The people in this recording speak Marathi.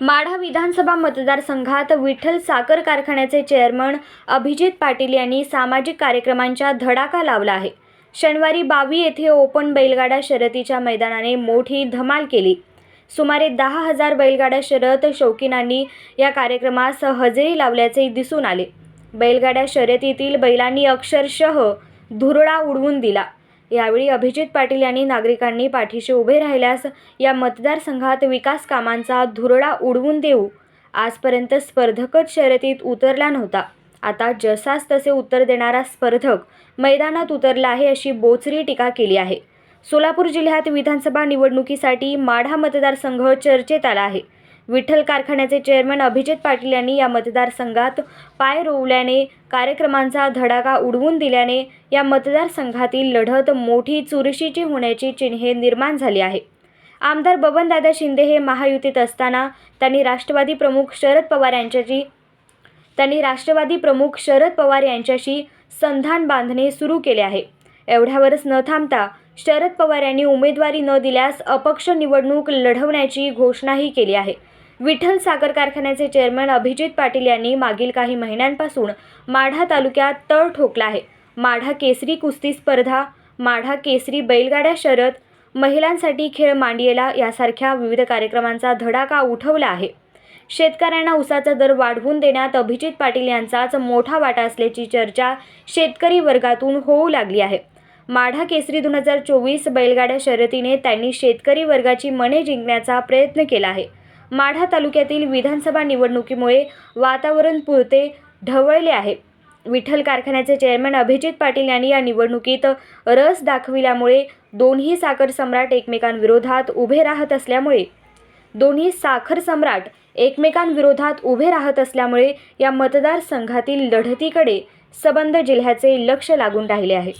माढा विधानसभा मतदारसंघात विठ्ठल साखर कारखान्याचे चेअरमन अभिजित पाटील यांनी सामाजिक कार्यक्रमांचा धडाका लावला आहे. शनिवारी बावी येथे ओपन बैलगाडा शर्यतीच्या मैदानाने मोठी धमाल केली. सुमारे दहा हजार बैलगाडा शर्यत शौकीनांनी या कार्यक्रमास हजेरी लावल्याचे दिसून आले. बैलगाड्या शर्यतीतील बैलांनी अक्षरशः धुरळा उडवून दिला. यावेळी अभिजित पाटील यांनी नागरिकांनी पाठीशी उभे राहिल्यास या मतदारसंघात विकास कामांचा धुरळा उडवून देऊ. आजपर्यंत स्पर्धकच शर्यतीत उतरला नव्हता. आता जसास तसे उत्तर देणारा स्पर्धक मैदानात उतरला आहे अशी बोचरी टीका केली आहे. सोलापूर जिल्ह्यात विधानसभा निवडणुकीसाठी माढा मतदारसंघ चर्चेत आला आहे. विठ्ठल कारखान्याचे चेअरमन अभिजित पाटील यांनी या मतदारसंघात पाय रोवल्याने कार्यक्रमांचा धडाका उडवून दिल्याने या मतदारसंघातील लढत मोठी चुरशीची होण्याची चिन्हे निर्माण झाली आहे. आमदार बबनदादा शिंदे हे महायुतीत असताना त्यांनी राष्ट्रवादी प्रमुख शरद पवार यांच्याशी त्यांनी राष्ट्रवादी प्रमुख शरद पवार यांच्याशी संधान बांधणे सुरू केले आहे. एवढ्यावरच न थांबता शरद पवार यांनी उमेदवारी न दिल्यास अपक्ष निवडणूक लढवण्याची घोषणाही केली आहे. विठ्ठल साखर कारखान्याचे चेअरमन अभिजित पाटील यांनी मागील काही महिन्यांपासून माढा तालुक्यात तळ ठोकला आहे. माढा केसरी कुस्ती स्पर्धा माढा केसरी बैलगाड्या शरद महिलांसाठी खेळ मांडियेला यासारख्या विविध कार्यक्रमांचा धडाका उठवला आहे. शेतकऱ्यांना उसाचा दर वाढवून देण्यात अभिजित पाटील यांचाच मोठा वाटा असल्याची चर्चा शेतकरी वर्गातून होऊ लागली आहे. माढा केसरी दोन हजार चोवीस बैलगाड्या शर्यतीने त्यांनी शेतकरी वर्गाची मने जिंकण्याचा प्रयत्न केला आहे. माढा तालुक्यातील विधानसभा निवडणुकीमुळे वातावरण पुरते ढवळले आहे. विठ्ठल कारखान्याचे चेअरमन अभिजित पाटील यांनी या निवडणुकीत रस दाखविल्यामुळे दोन्ही साखर सम्राट एकमेकांविरोधात उभे राहत असल्यामुळे दोन्ही साखर सम्राट एकमेकांविरोधात उभे राहत असल्यामुळे या मतदारसंघातील लढतीकडे सबंध जिल्ह्याचे लक्ष लागून राहिले आहे.